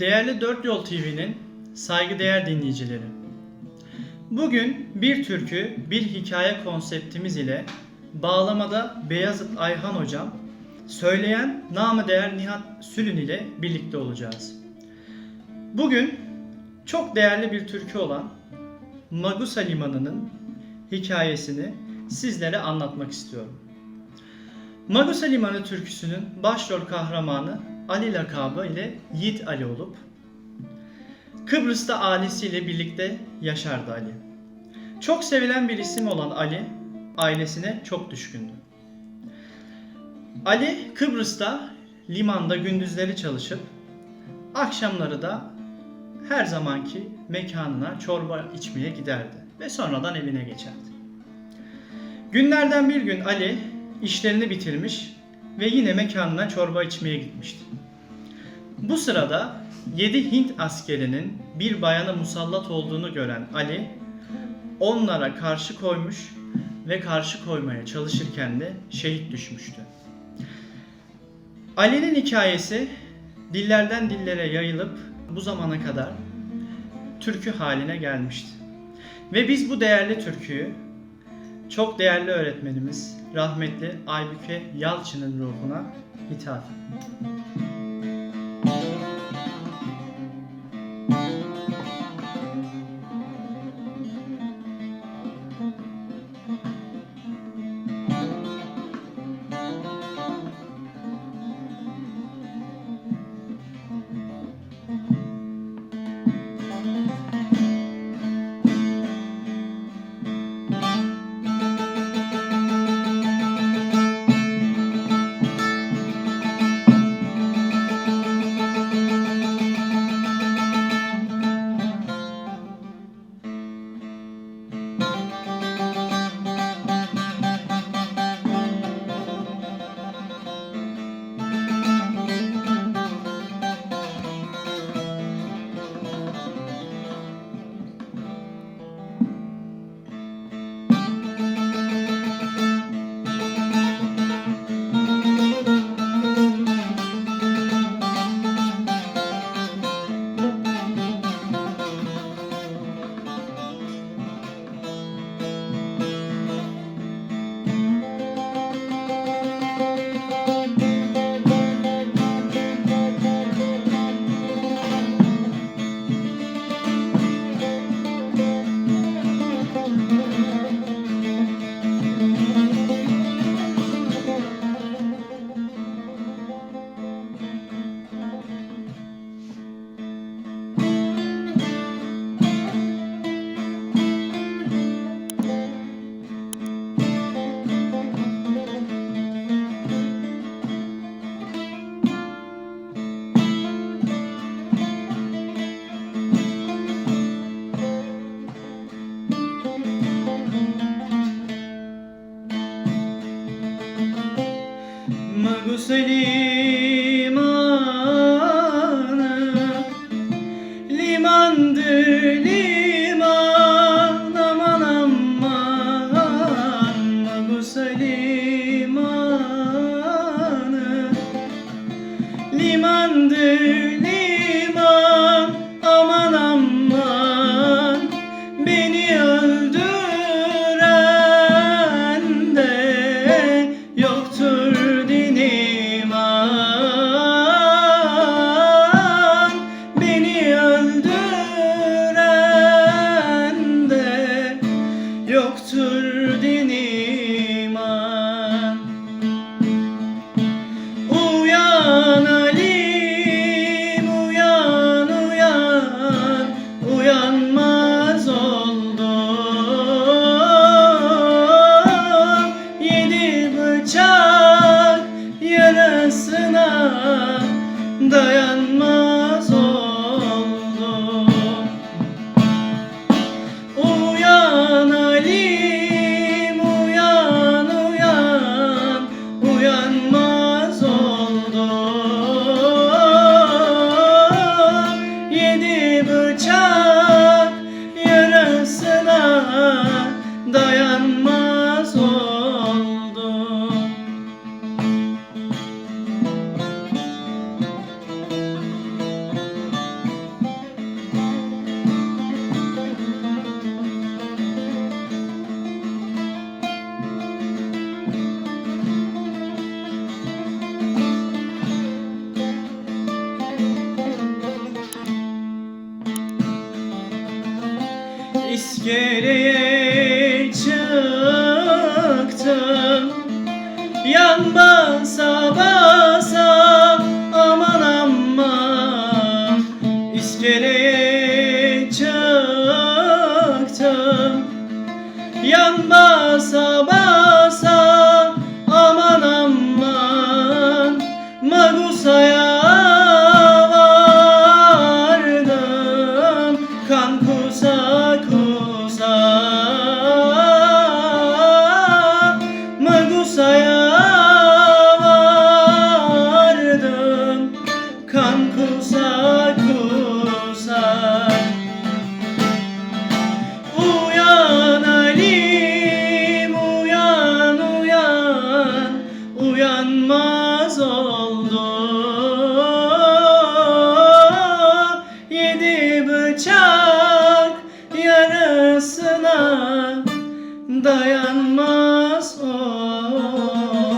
Değerli Dört Yol TV'nin saygıdeğer dinleyicileri. Bugün bir türkü, bir hikaye konseptimiz ile bağlamada Beyazıt Ayhan hocam, söyleyen namı değer Nihat Sülün ile birlikte olacağız. Bugün çok değerli bir türkü olan Magusa Limanı'nın hikayesini sizlere anlatmak istiyorum. Magusa Limanı türküsünün başrol kahramanı Ali lakabı ile Yiğit Ali olup Kıbrıs'ta ailesiyle birlikte yaşardı Ali. Çok sevilen bir isim olan Ali ailesine çok düşkündü. Ali Kıbrıs'ta limanda gündüzleri çalışıp akşamları da her zamanki mekanına çorba içmeye giderdi ve sonradan evine geçerdi. Günlerden bir gün Ali işlerini bitirmiş ve yine mekanına çorba içmeye gitmişti. Bu sırada 7 Hint askerinin bir bayana musallat olduğunu gören Ali onlara karşı koymuş ve karşı koymaya çalışırken de şehit düşmüştü. Ali'nin hikayesi dillerden dillere yayılıp bu zamana kadar türkü haline gelmişti. Ve biz bu değerli türküyü çok değerli öğretmenimiz rahmetli Aybüke Yalçın'ın ruhuna ithafen. Magus limanı yoktur din iman Uyan Alim uyan uyan. Uyanmaz oldum. Yedi bıçak yarasına Dayanmaz iskeleye çıktım. Yan basa basa aman aman. İskeleye çıktım. Yan basa basa aman aman. Magusa'ya acısına dayanmaz o.